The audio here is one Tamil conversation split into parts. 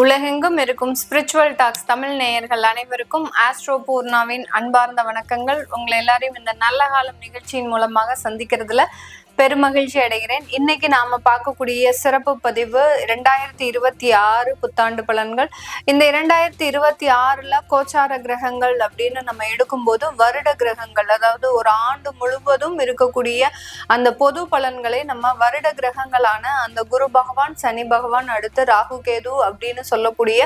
உலகெங்கும் இருக்கும் ஸ்பிரிச்சுவல் டாக்ஸ் தமிழ் நேயர்கள் அனைவருக்கும் ஆஸ்ட்ரோ பூர்ணாவின் அன்பார்ந்த வணக்கங்கள். உங்களை எல்லாரையும் இந்த நல்ல காலம் நிகழ்ச்சியின் மூலமாக சந்திக்கிறதுல பெருமகிழ்ச்சி அடைகிறேன். இன்னைக்கு நாம பார்க்கக்கூடிய சிறப்பு பதிவு இரண்டாயிரத்தி இருபத்தி ஆறு புத்தாண்டு பலன்கள். இந்த இரண்டாயிரத்தி இருபத்தி ஆறுல கோச்சார கிரகங்கள் அப்படின்னு நம்ம எடுக்கும்போது வருட கிரகங்கள் அதாவது ஒரு ஆண்டு முழுவதும் இருக்கக்கூடிய அந்த பொது பலன்களை நம்ம வருட கிரகங்களான அந்த குரு பகவான் சனி பகவான் அடுத்து ராகு கேது அப்படின்னு சொல்லக்கூடிய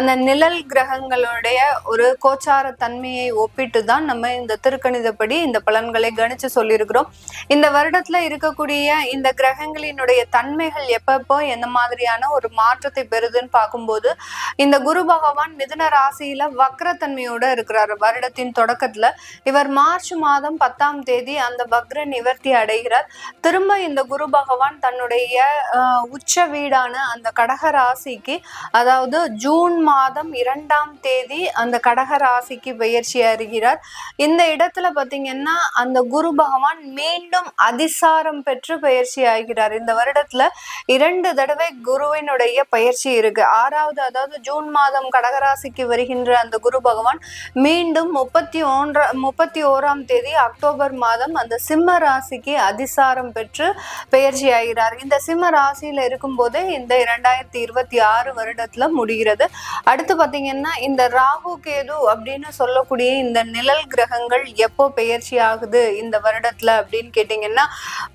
அந்த நிழல் கிரகங்களுடைய ஒரு கோச்சார தன்மையை ஒப்பிட்டு தான் நம்ம இந்த திருக்கணிதப்படி இந்த பலன்களை கணிச்சு சொல்லியிருக்கிறோம். இந்த வருடத்துல இருக்கக்கூடிய இந்த கிரகங்களினுடைய தன்மைகள் எப்பப்போ எந்த மாதிரியான ஒரு மாற்றத்தை பெறுதுன்னு பார்க்கும்போது இந்த குரு பகவான் மிதுன ராசியில வக்ரத்தன்மையோட இருக்கிறார். வருடத்தின் தொடக்கத்துல இவர் மார்ச் மாதம் பத்தாம் தேதி அந்த வக்ர நிவர்த்தி அடைகிறார். திரும்ப இந்த குரு பகவான் தன்னுடைய உச்ச வீடான அந்த கடக ராசிக்கு அதாவது ஜூன் மாதம் இரண்டாம் தேதி அந்த கடக ராசிக்கு பயிற்சி அறிகிறார் இந்த இடத்துல பாத்தீங்கன்னா அந்த குரு பகவான் மீண்டும் அதிசாரம் பெற்று பயிற்சி ஆகிறார். இந்த வருடத்துல இரண்டு தடவை குருவினுடைய பயிற்சி இருக்கு. ஆறாவது அதாவது ஜூன் மாதம் கடகராசிக்கு வருகின்ற அந்த குரு பகவான் மீண்டும் முப்பத்தி ஒன்ற முப்பத்தி ஓராம் தேதி அக்டோபர் மாதம் அந்த சிம்ம ராசிக்கு அதிசாரம் பெற்று பயிற்சி ஆகிறார். இந்த சிம்ம ராசியில இருக்கும்போதே இந்த இரண்டாயிரத்தி இருபத்தி ஆறு வருடத்துல முடிகிறது. அடுத்து பாத்தீங்கன்னா இந்த ராகு கேது அப்படின்னு சொல்லக்கூடிய இந்த நிழல் கிரகங்கள் எப்போ பெயர்ச்சி ஆகுது இந்த வருடத்துல அப்படின்னு கேட்டீங்கன்னா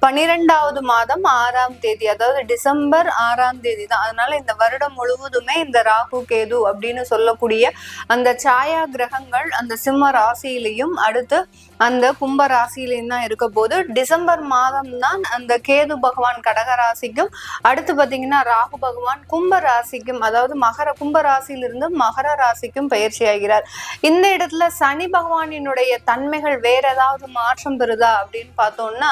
பன்னிரெண்டாவது மாதம் ஆறாம் தேதி அதாவது டிசம்பர் ஆறாம் தேதி தான். அதனால இந்த வருடம் முழுவதுமே இந்த ராகு கேது அப்படின்னு சொல்லக்கூடிய அந்த சாயா கிரகங்கள் அந்த சிம்ம ராசியிலையும் அடுத்து அந்த கும்ப ராசியிலையும் தான் இருக்க போது டிசம்பர் மாதம் தான் அந்த கேது பகவான் கடக ராசிக்கும் அடுத்து பார்த்தீங்கன்னா ராகு பகவான் கும்ப ராசிக்கும் அதாவது மகர கும்ப ராசியிலிருந்து மகர ராசிக்கும் பயிற்சி ஆகிறார். இந்த இடத்துல சனி பகவானினுடைய தன்மைகள் வேற ஏதாவது மாற்றம் பெறுதா அப்படின்னு பார்த்தோம்னா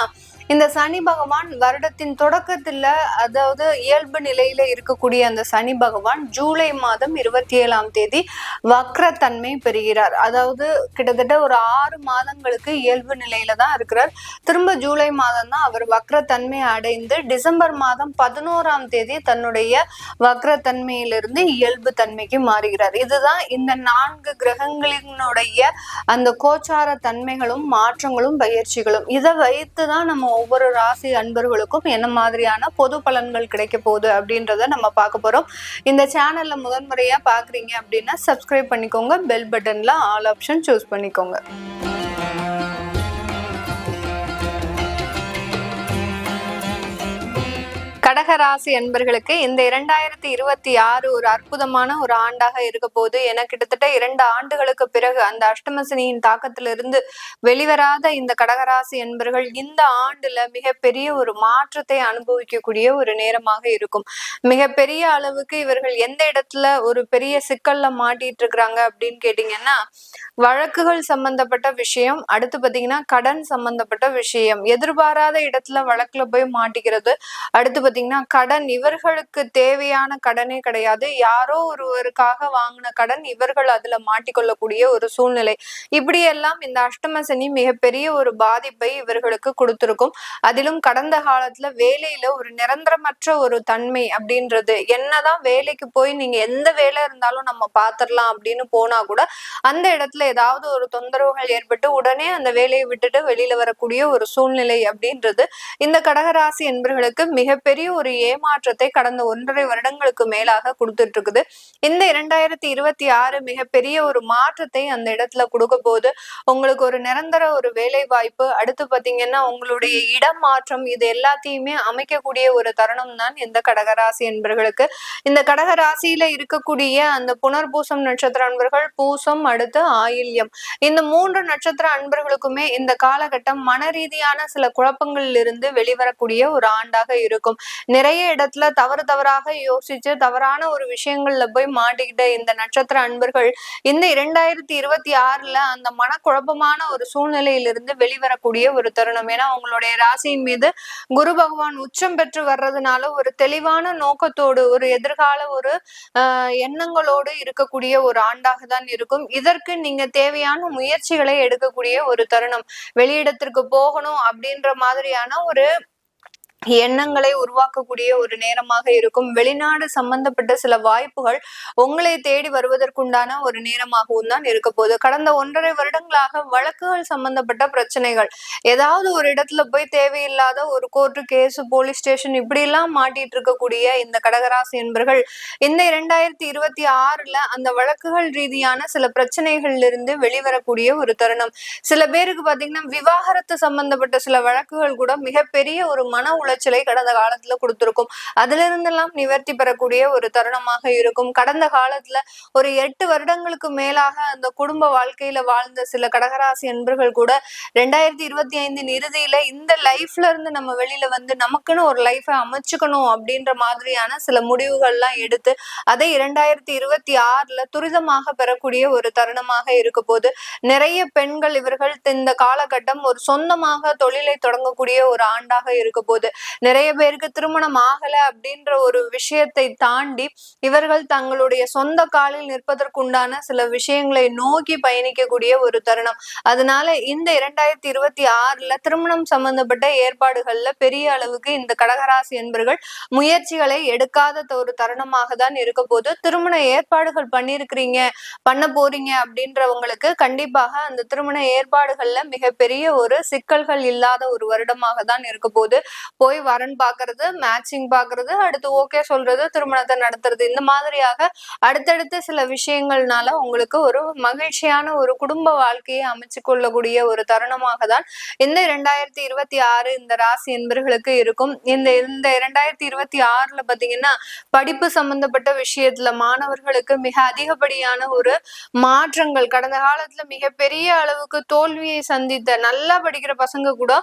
இந்த சனி பகவான் வருடத்தின் தொடக்கத்துல அதாவது இயல்பு நிலையில இருக்கக்கூடிய அந்த சனி பகவான் ஜூலை மாதம் இருபத்தி ஏழாம் தேதி வக்ரத்தன்மை பெறுகிறார். அதாவது கிட்டத்தட்ட ஒரு ஆறு மாதங்களுக்கு இயல்பு நிலையில தான் இருக்கிறார். திரும்ப ஜூலை மாதம் தான் அவர் வக்ரத்தன்மை அடைந்து டிசம்பர் மாதம் பதினோராம் தேதி தன்னுடைய வக்ரத்தன்மையிலிருந்து இயல்பு தன்மைக்கு மாறுகிறார். இதுதான் இந்த நான்கு கிரகங்களினுடைய அந்த கோச்சார தன்மைகளும் மாற்றங்களும் பயிற்சிகளும். இதை வைத்து தான் நம்ம ஒவ்வொரு ராசி அன்பர்களுக்கும் என்ன மாதிரியான பொது பலன்கள் கிடைக்க போகுது அப்படின்றத நம்ம பார்க்க போறோம். இந்த சேனல்ல முதன்முறையா பாக்குறீங்க அப்படின்னா சப்ஸ்கிரைப் பண்ணிக்கோங்க. பெல் பட்டன்ல ஆல் ஆப்ஷன் சூஸ் பண்ணிக்கோங்க. கடகராசி அன்பர்களுக்கு இந்த இரண்டாயிரத்தி இருபத்தி ஆறு ஒரு அற்புதமான ஒரு ஆண்டாக இருக்க போது என கிட்டத்தட்ட இரண்டு ஆண்டுகளுக்கு பிறகு அந்த அஷ்டமசினியின் தாக்கத்திலிருந்து வெளிவராத இந்த கடகராசி என்பர்கள் இந்த ஆண்டுல மிகப்பெரிய ஒரு மாற்றத்தை அனுபவிக்கக்கூடிய ஒரு நேரமாக இருக்கும். மிகப்பெரிய அளவுக்கு இவர்கள் எந்த இடத்துல ஒரு பெரிய சிக்கல்ல மாட்டிட்டு இருக்கிறாங்க அப்படின்னு கேட்டீங்கன்னா வழக்குகள் சம்பந்தப்பட்ட விஷயம் அடுத்து பாத்தீங்கன்னா கடன் சம்பந்தப்பட்ட விஷயம் எதிர்பாராத இடத்துல வழக்குல போய் மாட்டிக்கிறது அடுத்து பாத்தீங்கன்னா கடன் இவர்களுக்கு தேவையான கடனே கிடையாது. யாரோ ஒருவருக்காக வாங்கின கடன் இவர்கள் அதுல மாட்டிக்கொள்ளக்கூடிய ஒரு சூழ்நிலை. இப்படியெல்லாம் இந்த அஷ்டம சனி மிகப்பெரிய ஒரு பாதிப்பை இவர்களுக்கு கொடுத்திருக்கும். அதிலும் கடந்த காலத்துல வேலையில ஒரு நிரந்தரமற்ற ஒரு தன்மை அப்படின்றது. என்னதான் வேலைக்கு போய் நீங்க எந்த வேலை இருந்தாலும் நம்ம பாத்திரலாம் அப்படின்னு போனா கூட அந்த இடத்துல ஏதாவது ஒரு தொந்தரவுகள் ஏற்பட்டு உடனே அந்த வேலையை விட்டுட்டு வெளியில வரக்கூடிய ஒரு சூழ்நிலை அப்படின்றது. இந்த கடகராசி என்பவர்களுக்கு மிகப்பெரிய ஒரு ஏமாற்றத்தை கடந்த ஒன்றரை வருடங்களுக்கு மேலாக கொடுத்துட்டு இருக்குது இந்த இரண்டாயிரத்தி இருபத்தி ஆறு மிகப்பெரிய ஒரு மாற்றத்தை அந்த இடத்துல கொடுக்க போது உங்களுக்கு ஒரு நிரந்தர ஒரு வேலை வாய்ப்பு அடுத்து பாத்தீங்கன்னா உங்களுடைய இடம் மாற்றம் இது எல்லாத்தையுமே அமைக்கக்கூடிய ஒரு தருணம் தான் இந்த கடகராசி என்பர்களுக்கு. இந்த கடகராசியில இருக்கக்கூடிய அந்த புனர்பூசம் நட்சத்திர அன்பர்கள் பூசம் அடுத்து ஆயில்யம். இந்த மூன்று நட்சத்திர அன்பர்களுக்குமே இந்த காலகட்டம் மன ரீதியான சில குழப்பங்களில் இருந்து வெளிவரக்கூடிய ஒரு ஆண்டாக இருக்கும். நிறைய இடத்துல தவறு தவறாக யோசிச்சு தவறான ஒரு விஷயங்கள்ல போய் மாட்டிக்கிட்ட இந்த நட்சத்திர அன்பர்கள் இந்த இரண்டாயிரத்தி இருபத்தி ஆறுல அந்த மனக்குழப்பமான ஒரு சூழ்நிலையிலிருந்து வெளிவரக்கூடிய ஒரு தருணம். ஏன்னா அவங்களுடைய ராசியின் மீது குரு பகவான் உச்சம் பெற்று வர்றதுனால ஒரு தெளிவான நோக்கத்தோடு ஒரு எதிர்கால ஒரு ஆஹ் எண்ணங்களோடு இருக்கக்கூடிய ஒரு ஆண்டாக தான் இருக்கும். இதற்கு நீங்க தேவையான முயற்சிகளை எடுக்கக்கூடிய ஒரு தருணம். வெளியிடத்திற்கு போகணும் அப்படின்ற மாதிரியான ஒரு எண்ணங்களை உருவாக்கக்கூடிய ஒரு நேரமாக இருக்கும். வெளிநாடு சம்பந்தப்பட்ட சில வாய்ப்புகள் உங்களை தேடி வருவதற்குண்டான ஒரு நேரமாகவும் தான் இருக்க போகுது. கடந்த ஒன்றரை வருடங்களாக வழக்குகள் சம்பந்தப்பட்ட பிரச்சனைகள் ஏதாவது ஒரு இடத்துல போய் தேவையில்லாத ஒரு கோர்ட்டு கேஸ் போலீஸ் ஸ்டேஷன் இப்படி எல்லாம் மாட்டிட்டு இருக்கக்கூடிய இந்த கடகராசி என்பர்கள் இந்த இரண்டாயிரத்தி இருபத்தி ஆறுல அந்த வழக்குகள் ரீதியான சில பிரச்சனைகள்ல இருந்து வெளிவரக்கூடிய ஒரு தருணம். சில பேருக்கு பாத்தீங்கன்னா விவாகரத்து சம்பந்தப்பட்ட சில வழக்குகள் கூட மிகப்பெரிய ஒரு மன உளைச்சலை கடந்த காலத்துல கொடுத்திருக்கும். அதுல இருந்தெல்லாம் நிவர்த்தி பெறக்கூடிய ஒரு தருணமாக இருக்கும். கடந்த காலத்துல ஒரு எட்டு வருடங்களுக்கு மேலாக அந்த குடும்ப வாழ்க்கையில வாழ்ந்த சில கடகராசி அன்பர்கள் கூட ரெண்டாயிரத்தி இருபத்தி ஐந்தின் இறுதியில இந்த லைஃப்ல இருந்து நம்ம வெளியில வந்து நமக்குன்னு ஒரு லைஃபை அமைச்சுக்கணும் அப்படின்ற மாதிரியான சில முடிவுகள்லாம் எடுத்து அதை இரண்டாயிரத்தி இருபத்தி ஆறுல துரிதமாக பெறக்கூடிய ஒரு தருணமாக இருக்க போது நிறைய பெண்கள் இவர்கள் இந்த காலகட்டம் ஒரு சொந்தமாக தொழிலை தொடங்கக்கூடிய ஒரு ஆண்டாக இருக்க போது நிறைய பேருக்கு திருமணம் ஆகல அப்படின்ற ஒரு விஷயத்தை தாண்டி இவர்கள் தங்களுடைய சொந்த காலில் நிற்பதற்குண்டான சில விஷயங்களை நோக்கி பயணிக்கக்கூடிய ஒரு தருணம். அதனால இந்த இரண்டாயிரத்தி இருபத்தி ஆறுல திருமணம் சம்பந்தப்பட்ட ஏற்பாடுகள்ல பெரிய அளவுக்கு இந்த கடகராசி என்பர்கள் முயற்சிகளை எடுக்காத ஒரு தருணமாக தான் இருக்க போது திருமண ஏற்பாடுகள் பண்ணிருக்கிறீங்க பண்ண போறீங்க அப்படின்றவங்களுக்கு கண்டிப்பாக அந்த திருமண ஏற்பாடுகள்ல மிகப்பெரிய ஒரு சிக்கல்கள் இல்லாத ஒரு வருடமாக தான் இருக்க போது போய் வரன் பாக்குறது மேட்சிங் பாக்குறது அடுத்து ஓகே சொல்றது திருமணத்தை நடத்துறது. இந்த மாதிரியாக அடுத்தடுத்து சில விஷயங்கள்னால உங்களுக்கு ஒரு மகிழ்ச்சியான ஒரு குடும்ப வாழ்க்கையை அமைச்சு கொள்ளக்கூடிய ஒரு தருணமாக தான் இந்த இரண்டாயிரத்தி இருபத்தி ஆறு இந்த ராசி என்பர்களுக்கு இருக்கும். இந்த இந்த இரண்டாயிரத்தி இருபத்தி ஆறுல பாத்தீங்கன்னா படிப்பு சம்பந்தப்பட்ட விஷயத்துல மாணவர்களுக்கு மிக அதிகப்படியான ஒரு மாற்றங்கள் கடந்த காலத்துல மிகப்பெரிய அளவுக்கு தோல்வியை சந்தித்த நல்லா படிக்கிற பசங்க கூட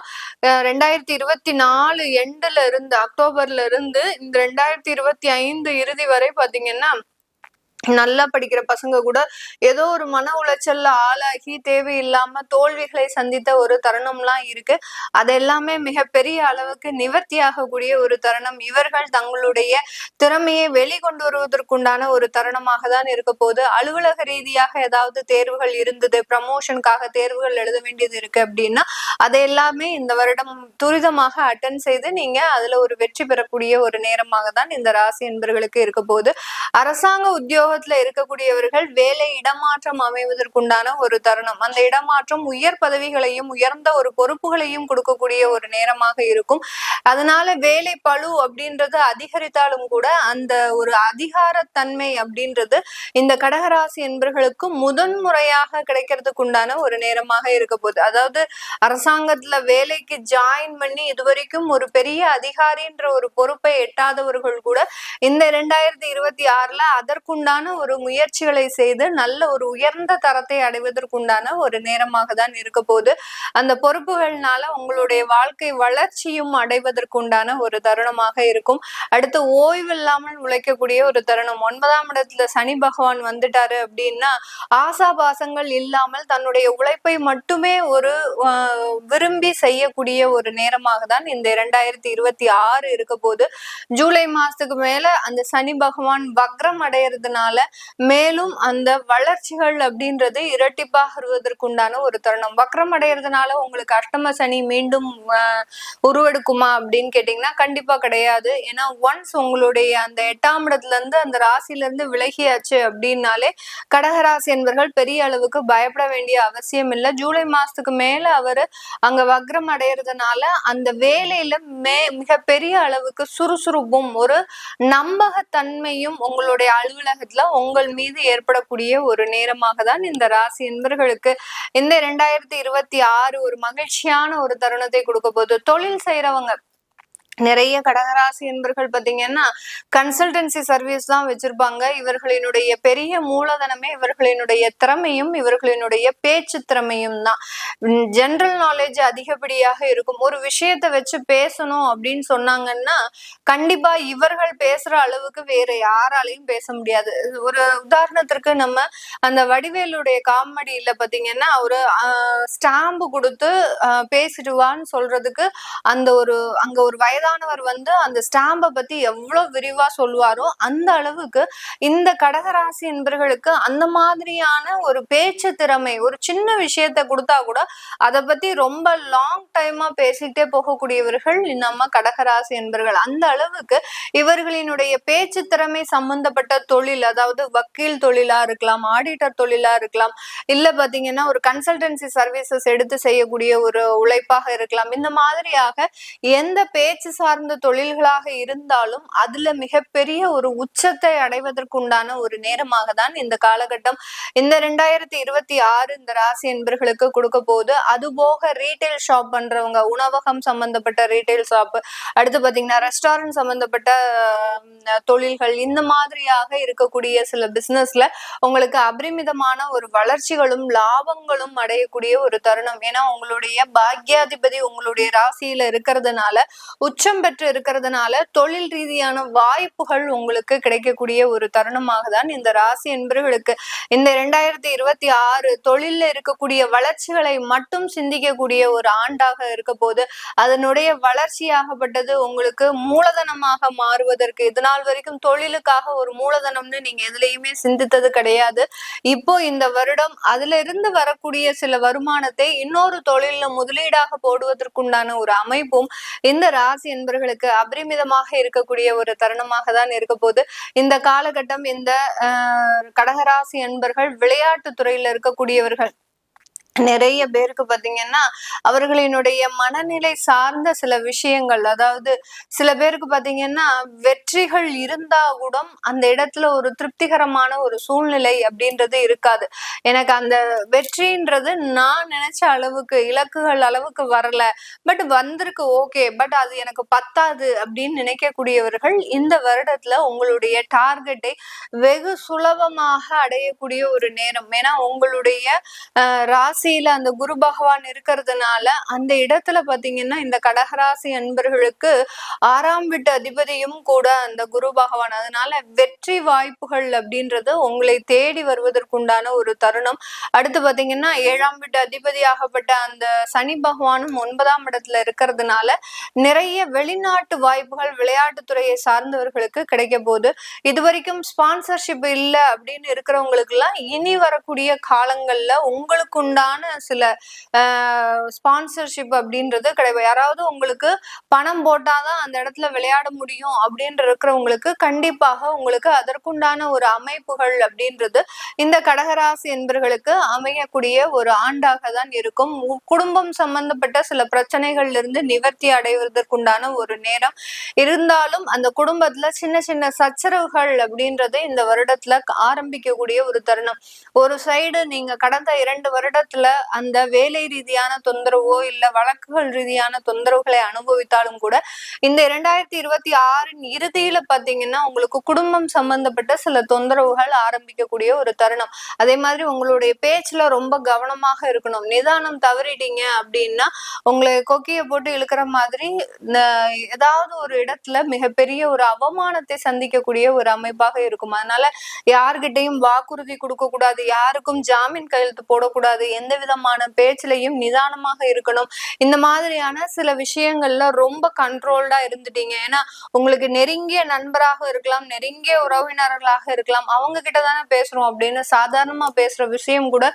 ரெண்டாயிரத்தி இருபத்தி நாலு எண்டுல இருந்து அக்டோபர்ல இருந்து இந்த ரெண்டாயிரத்தி இருபத்தி ஐந்து இறுதி வரை பாத்தீங்கன்னா நல்லா படிக்கிற பசங்க கூட ஏதோ ஒரு மன உளைச்சல்ல ஆளாகி தேவையில்லாம தோல்விகளை சந்தித்த ஒரு தருணம்லாம் இருக்கு. அது எல்லாமே மிகப்பெரிய அளவுக்கு நிவர்த்தி ஆகக்கூடிய ஒரு தருணம். இவர்கள் தங்களுடைய திறமையை வெளிக்கொண்டு வருவதற்குண்டான ஒரு தருணமாக தான் இருக்க போது அலுவலக ரீதியாக ஏதாவது தேர்வுகள் இருந்தது ப்ரமோஷனுக்காக தேர்வுகள் எழுத வேண்டியது இருக்கு அப்படின்னா அதை எல்லாமே இந்த வருடம் துரிதமாக அட்டன் செய்து நீங்க அதுல ஒரு வெற்றி பெறக்கூடிய ஒரு நேரமாக தான் இந்த ராசி என்பர்களுக்கு இருக்க போது அரசாங்க உத்தியோக உத்தியோகத்துல இருக்கக்கூடியவர்கள் வேலை இடமாற்றம் அமைவதற்குண்டான ஒரு தருணம். அந்த இடமாற்றம் உயர் பதவிகளையும் உயர்ந்த ஒரு பொறுப்புகளையும் கொடுக்கக்கூடிய ஒரு நேரமாக இருக்கும். அதனால வேலை பழு அப்படின்றது அதிகரித்தாலும் கூட அந்த ஒரு அதிகாரத்தன்மை அப்படின்றது இந்த கடகராசி என்பர்களுக்கு முதன்முறையாக கிடைக்கிறதுக்கு உண்டான ஒரு நேரமாக இருக்க போகுது. அதாவது அரசாங்கத்துல வேலைக்கு ஜாயின் பண்ணி இதுவரைக்கும் ஒரு பெரிய அதிகாரின்ற ஒரு பொறுப்பை எட்டாதவர்கள் கூட இந்த இரண்டாயிரத்தி இருபத்தி ஆறுல அதற்குண்டான அதற்கான ஒரு முயற்சிகளை செய்து நல்ல ஒரு உயர்ந்த தரத்தை அடைவதற்குண்டான ஒரு நேரமாக தான் இருக்க போது அந்த பொறுப்புகள்னால உங்களுடைய வாழ்க்கை வளர்ச்சியும் அடைவதற்குண்டான ஒரு தருணமாக இருக்கும். அடுத்து ஓய்வு இல்லாமல் உழைக்கக்கூடிய ஒரு தருணம். ஒன்பதாம் இடத்துல சனி பகவான் வந்துட்டாரு அப்படின்னா ஆசாபாசங்கள் இல்லாமல் தன்னுடைய உழைப்பை மட்டுமே ஒரு விரும்பி செய்யக்கூடிய ஒரு நேரமாக தான் இந்த இரண்டாயிரத்தி இருபத்தி ஆறு இருக்க போது ஜூலை மாசத்துக்கு மேல அந்த சனி பகவான் வக்ரம் அடையிறதுனால மேலும் அந்த வளர்ச்சிகள் அப்படின்றது இரட்டிப்பாகுவதற்குண்டான ஒரு தருணம். வக்ரம் அடைகிறதுனால உங்களுக்கு அஷ்டம சனி மீண்டும் உருவெடுக்குமா அப்படின்னு கேட்டீங்கன்னா கண்டிப்பா கிடையாது. ஏன்னா ஒன்ஸ் உங்களுடைய அந்த எட்டாம் இடத்துல இருந்து அந்த ராசில இருந்து விலகியாச்சு அப்படின்னாலே கடகராசி என்பவர்கள் பெரிய அளவுக்கு பயப்பட வேண்டிய அவசியம் இல்லை. ஜூலை மாசத்துக்கு மேல அவர் அங்க வக்ரம் அடையிறதுனால அந்த வேலையில மே மிக பெரிய அளவுக்கு சுறுசுறுப்பும் ஒரு நம்பகத்தன்மையும் உங்களுடைய அலுவலகத்துல உங்கள் மீது ஏற்படக்கூடிய ஒரு நேரமாக தான் இந்த ராசி என்பர்களுக்கு இந்த இரண்டாயிரத்தி இருபத்தி ஆறு ஒரு மகிழ்ச்சியான ஒரு தருணத்தை கொடுக்க போது தொழில் செய்யறவங்க நிறைய கடகராசி என்பர்கள் பார்த்தீங்கன்னா கன்சல்டன்சி சர்வீஸ் தான் வச்சிருப்பாங்க. இவர்களினுடைய பெரிய மூலதனமே இவர்களினுடைய திறமையும் இவர்களினுடைய பேச்சு திறமையும் தான். ஜென்ரல் நாலேஜ் அதிகப்படியாக இருக்கும். ஒரு விஷயத்த வச்சு பேசணும் அப்படின்னு சொன்னாங்கன்னா கண்டிப்பா இவர்கள் பேசுற அளவுக்கு வேற யாராலையும் பேச முடியாது. ஒரு உதாரணத்திற்கு நம்ம அந்த வடிவேலுடைய காமெடியில பாத்தீங்கன்னா ஒரு ஸ்டாம்பு கொடுத்து பேசிடுவான்னு சொல்றதுக்கு அந்த ஒரு அங்க ஒரு வயதான வயதானவர் வந்து அந்த ஸ்டாம்பை பத்தி எவ்வளவு விரிவா சொல்லுவாரோ அந்த அளவுக்கு இந்த கடகராசி என்பர்களுக்கு அந்த மாதிரியான ஒரு பேச்சு திறமை ஒரு சின்ன விஷயத்த கொடுத்தா கூட அதை பத்தி ரொம்ப லாங் டைமா பேசிட்டே போகக்கூடியவர்கள் நம்ம கடகராசி என்பர்கள். அந்த அளவுக்கு இவர்களினுடைய பேச்சு திறமை சம்பந்தப்பட்ட தொழில் அதாவது வக்கீல் தொழிலா இருக்கலாம் ஆடிட்டர் தொழிலா இருக்கலாம் இல்ல பாத்தீங்கன்னா ஒரு கன்சல்டன்சி சர்வீசஸ் எடுத்து செய்யக்கூடிய ஒரு உழைப்பாக இருக்கலாம் இந்த மாதிரியாக எந்த பேச்சு சார்ந்த தொழில்களாக இருந்தாலும் அதுல மிகப்பெரிய ஒரு உச்சத்தை அடைவதற்குண்டான ஒரு நேரமாக தான் இந்த காலகட்டம். இந்த ரெண்டாயிரத்தி இருபத்தி ஆறு இந்த ராசி என்பர்களுக்கு கொடுக்க போகுது. அது போக ரீட்டைல் ஷாப் பண்றவங்க உணவகம் சம்பந்தப்பட்ட ரீட்டைல் ஷாப் அடுத்து பாத்தீங்கன்னா ரெஸ்டாரண்ட் சம்பந்தப்பட்ட தொழில்கள் இந்த மாதிரியாக இருக்கக்கூடிய சில பிசினஸ்ல உங்களுக்கு அபரிமிதமான ஒரு வளர்ச்சிகளும் லாபங்களும் அடையக்கூடிய ஒரு தருணம். ஏன்னா உங்களுடைய பாக்யாதிபதி உங்களுடைய ராசியில இருக்கிறதுனால உச்ச உச்சம் பெற்று இருக்கிறதுனால தொழில் ரீதியான வாய்ப்புகள் உங்களுக்கு கிடைக்கக்கூடிய ஒரு தருணமாக தான் இந்த ராசி என்பவர்களுக்கு இந்த இரண்டாயிரத்தி இருபத்தி ஆறு தொழில இருக்கக்கூடிய வளர்ச்சிகளை மட்டும் சிந்திக்கக்கூடிய ஒரு ஆண்டாக இருக்க போது அதனுடைய வளர்ச்சியாகப்பட்டது உங்களுக்கு மூலதனமாக மாறுவதற்கு இது நாள் வரைக்கும் தொழிலுக்காக ஒரு மூலதனம்னு நீங்க எதுலையுமே சிந்தித்தது கிடையாது. இப்போ இந்த வருடம் அதுல இருந்து வரக்கூடிய சில வருமானத்தை இன்னொரு தொழில முதலீடாக போடுவதற்குண்டான ஒரு அமைப்பும் இந்த ராசி என்பர்களுக்கு அபரிமிதமாக இருக்கக்கூடிய ஒரு தருணமாக தான் இருக்க போது இந்த காலகட்டம் இந்த கடகராசி என்பர்கள் விளையாட்டு துறையில இருக்கக்கூடியவர்கள். நிறைய பேருக்கு பாத்தீங்கன்னா அவர்களினுடைய மனநிலை சார்ந்த சில விஷயங்கள் அதாவது சில பேருக்கு பாத்தீங்கன்னா வெற்றிகள் இருந்தா கூட அந்த இடத்துல ஒரு திருப்திகரமான ஒரு சூழ்நிலை அப்படின்றது இருக்காது. எனக்கு அந்த வெற்றின்றது நான் நினைச்ச அளவுக்கு இலக்குகள் அளவுக்கு வரல. பட் வந்திருக்கு ஓகே. பட் அது எனக்கு பத்தாது அப்படின்னு நினைக்கக்கூடியவர்கள் இந்த வருடத்துல உங்களுடைய டார்கெட்டை வெகு சுலபமாக அடையக்கூடிய ஒரு நேரம். ஏன்னா உங்களுடைய ராசி ராசியில அந்த குரு பகவான் இருக்கிறதுனால அந்த இடத்துல பாத்தீங்கன்னா இந்த கடகராசி அன்பர்களுக்கு ஆறாம் வீட்டு அதிபதியும் கூட அந்த குரு பகவான். அதனால வெற்றி வாய்ப்புகள் அப்படின்றது உங்களை தேடி வருவதற்குண்டான ஒரு தருணம். அடுத்து பாத்தீங்கன்னா ஏழாம் வீட்டு அதிபதியாகப்பட்ட அந்த சனி பகவானும் ஒன்பதாம் இடத்துல இருக்கிறதுனால நிறைய வெளிநாட்டு வாய்ப்புகள் விளையாட்டுத்துறையை சார்ந்தவர்களுக்கு கிடைக்க போகுது. இது வரைக்கும் ஸ்பான்சர்ஷிப் இல்லை அப்படின்னு இருக்கிறவங்களுக்கு எல்லாம் இனி வரக்கூடிய காலங்கள்ல உங்களுக்கு உண்டான சில ஸ்பான்சர்ஷிப் அப்படின்றது கிடையாது. யாராவது உங்களுக்கு பணம் போட்டாதான் அந்த இடத்துல விளையாட முடியும் அப்படின்ற இருக்கிறவங்களுக்கு கண்டிப்பாக உங்களுக்கு அதற்குண்டான ஒரு அமைப்புகள் அப்படின்றது இந்த கடகராசி என்பர்களுக்கு அமையக்கூடிய ஒரு ஆண்டாக தான் இருக்கும். குடும்பம் சம்பந்தப்பட்ட சில பிரச்சனைகள்ல இருந்து நிவர்த்தி அடைவதற்குண்டான ஒரு நேரம் இருந்தாலும் அந்த குடும்பத்துல சின்ன சின்ன சச்சரவுகள் அப்படின்றது இந்த வருடத்துல ஆரம்பிக்கக்கூடிய ஒரு தருணம். ஒரு சைடு நீங்க கடந்த இரண்டு வருடத்துல அந்த வேலை ரீதியான தொந்தரவோ இல்ல வழக்குகள் ரீதியான தொந்தரவுகளை அனுபவித்தாலும் கூட இந்த இரண்டாயிரத்தி இருபத்தி ஆறின் இறுதியில பாத்தீங்கன்னா உங்களுக்கு குடும்பம் சம்பந்தப்பட்ட சில தொந்தரவுகள் ஆரம்பிக்கக்கூடிய ஒரு தருணம். அதே மாதிரி உங்களுடைய பேச்சுல ரொம்ப கவனமாக இருக்கணும். நிதானம் தவறிட்டீங்க அப்படின்னா உங்களை கொக்கிய போட்டு இழுக்கிற மாதிரி ஏதாவது ஒரு இடத்துல மிகப்பெரிய ஒரு அவமானத்தை சந்திக்கக்கூடிய ஒரு அமைப்பாக இருக்கும். அதனால யார்கிட்டையும் வாக்குறுதி கொடுக்க கூடாது யாருக்கும் ஜாமீன் கையெழுத்து போடக்கூடாது எந்த விதமான பேச்சுலையும் நிதானமாக இருக்கணும். இந்த மாதிரியான சில விஷயங்கள்ல ரொம்ப கண்ட்ரோல்டா இருந்துட்டீங்க. ஏன்னா உங்களுக்கு நெருங்கிய நண்பராக இருக்கலாம் நெருங்கிய உறவினர்களாக இருக்கலாம். அவங்க கிட்ட தானே பேசுறோம் அப்படின்னு சாதாரணமா பேசுற விஷயம் கூட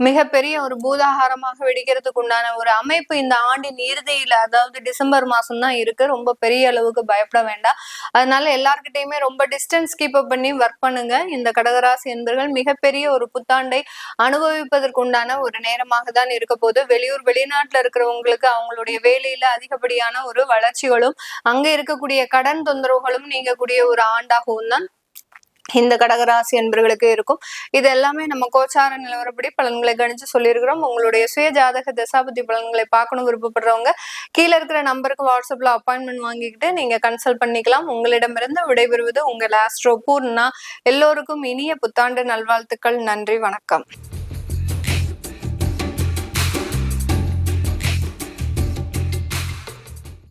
மிகப்பெரிய ஒரு பூதாகாரமாக வெடிக்கிறதுக்கு உண்டான ஒரு அமைப்பு இந்த ஆண்டின் இறுதியில அதாவது டிசம்பர் மாசம் தான் இருக்கு. ரொம்ப பெரிய அளவுக்கு பயப்பட வேண்டாம். அதனால எல்லார்கிட்டயுமே ரொம்ப டிஸ்டன்ஸ் கீப் அப் பண்ணி ஒர்க் பண்ணுங்க. இந்த கடகராசி என்பர்கள் மிகப்பெரிய ஒரு புத்தாண்டை அனுபவிப்பதற்கு உண்டான ஒரு நேரமாக தான் இருக்க போது வெளியூர் வெளிநாட்டுல இருக்கிறவங்களுக்கு அவங்களுடைய வேலையில அதிகப்படியான ஒரு வளர்ச்சிகளும் அங்க இருக்கக்கூடிய கடன் தொந்தரவுகளும் நீங்கக்கூடிய ஒரு ஆண்டாகவும் தான் இந்த கடகராசி என்பர்களுக்கு இருக்கும். இது எல்லாமே நம்ம கோச்சார நிலவரப்படி பலன்களை கணிச்சு சொல்லியிருக்கிறோம். உங்களுடைய சுய ஜாதக தசாபதி பலன்களை பார்க்கணும் விருப்பப்படுறவங்க கீழே இருக்கிற நம்பருக்கு வாட்ஸ்அப்ல அப்பாயின்மெண்ட் வாங்கிக்கிட்டு நீங்க கன்சல்ட் பண்ணிக்கலாம். உங்களிடமிருந்து விடைபெறுவது உங்கள் ஆஸ்ட்ரோ பூர்ணா. எல்லோருக்கும் இனிய புத்தாண்டு நல்வாழ்த்துக்கள். நன்றி வணக்கம்.